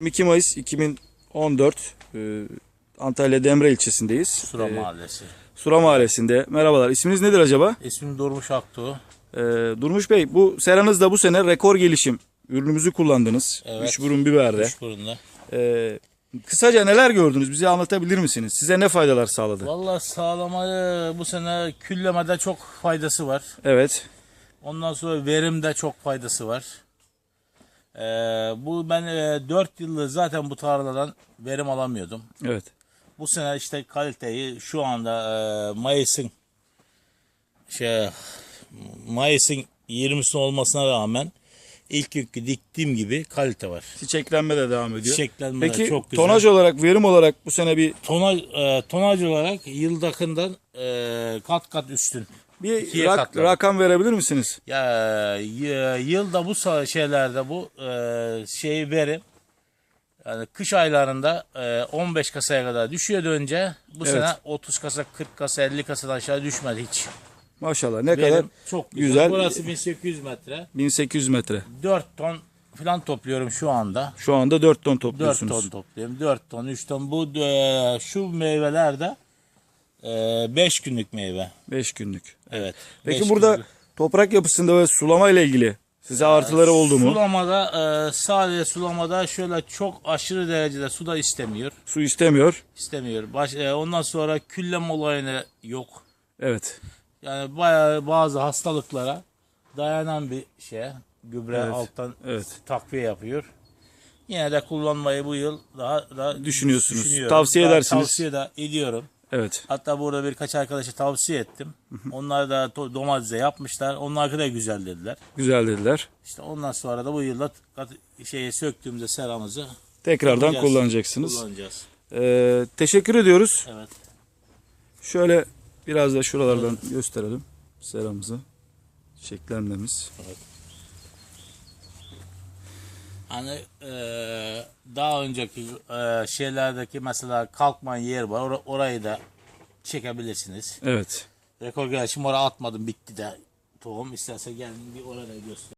22 Mayıs 2014 e, Antalya Demre ilçesindeyiz. Sura E, Mahallesi. Sura Mahallesi'nde. Merhabalar. İsminiz nedir acaba? İsmim Durmuş Aktuğ. E, Durmuş Bey bu seranızda bu sene rekor gelişim ürünümüzü kullandınız. Evet. Üç burun biberde. Kuşburnu'nda. E, kısaca neler gördünüz? Bize anlatabilir misiniz? Size ne faydalar sağladı? Valla sağlamaya bu sene küllemede çok faydası var. Evet. Ondan sonra verimde çok faydası var. Ee, bu ben e, 4 yıldır zaten bu tarladan verim alamıyordum. Evet. Bu sene işte kaliteyi şu anda e, Mayıs'ın şey Mayıs'ın 20'si olmasına rağmen ilk günkü diktiğim gibi kalite var. Çiçeklenme de devam ediyor. Çiçeklenme de Peki çok güzel. tonaj olarak, verim olarak bu sene bir Tonaj, e, tonaj olarak yıldakından e, kat kat üstün. Bir rak- katladı. rakam verebilir misiniz? Ya y- yılda bu sa- şeylerde bu e, şeyi verim yani kış aylarında e, 15 kasaya kadar düşüyordu önce. Bu Evet. sene 30 kasa, 40 kasa, 50 kasadan aşağı düşmedi hiç. Maşallah ne Verim kadar çok güzel. güzel. Burası 1800 metre. 1800 metre. 4 ton falan topluyorum şu anda. Şu anda 4 ton 4 topluyorsunuz. ton topluyorum. 4 ton, 3 ton. Bu e, şu meyveler de 5 günlük meyve. 5 günlük. Evet. Peki beş burada günlük. toprak yapısında ve sulama ile ilgili size artıları oldu mu? Sulamada e, sadece sulamada şöyle çok aşırı derecede su da istemiyor. Su istemiyor. İstemiyor. Baş, e, ondan sonra küllem olayını yok. Evet. Yani bayağı bazı hastalıklara dayanan bir şey. Gübre Evet, alttan evet. takviye yapıyor. Yine de kullanmayı bu yıl daha, daha Düşünüyorsunuz. Tavsiye Daha edersiniz. Tavsiye de ediyorum. Evet. Hatta burada birkaç arkadaşa tavsiye ettim. Onlar da domatese yapmışlar. Onlar da güzel dediler. Güzel dediler. İşte ondan sonra da bu yılda şeye söktüğümüzde seramızı Tekrardan kullanacaksınız. kullanacağız. Ee, teşekkür ediyoruz. Evet. Şöyle biraz da şuralardan gösterelim seramızı. Şeklenmemiz. Hani eee, daha önceki eee, şeylerdeki mesela kalkman yer var. Or- orayı da çekebilirsiniz. Evet. Rekor gelişim oraya atmadım bitti de tohum. İsterse gelin bir oraya göster.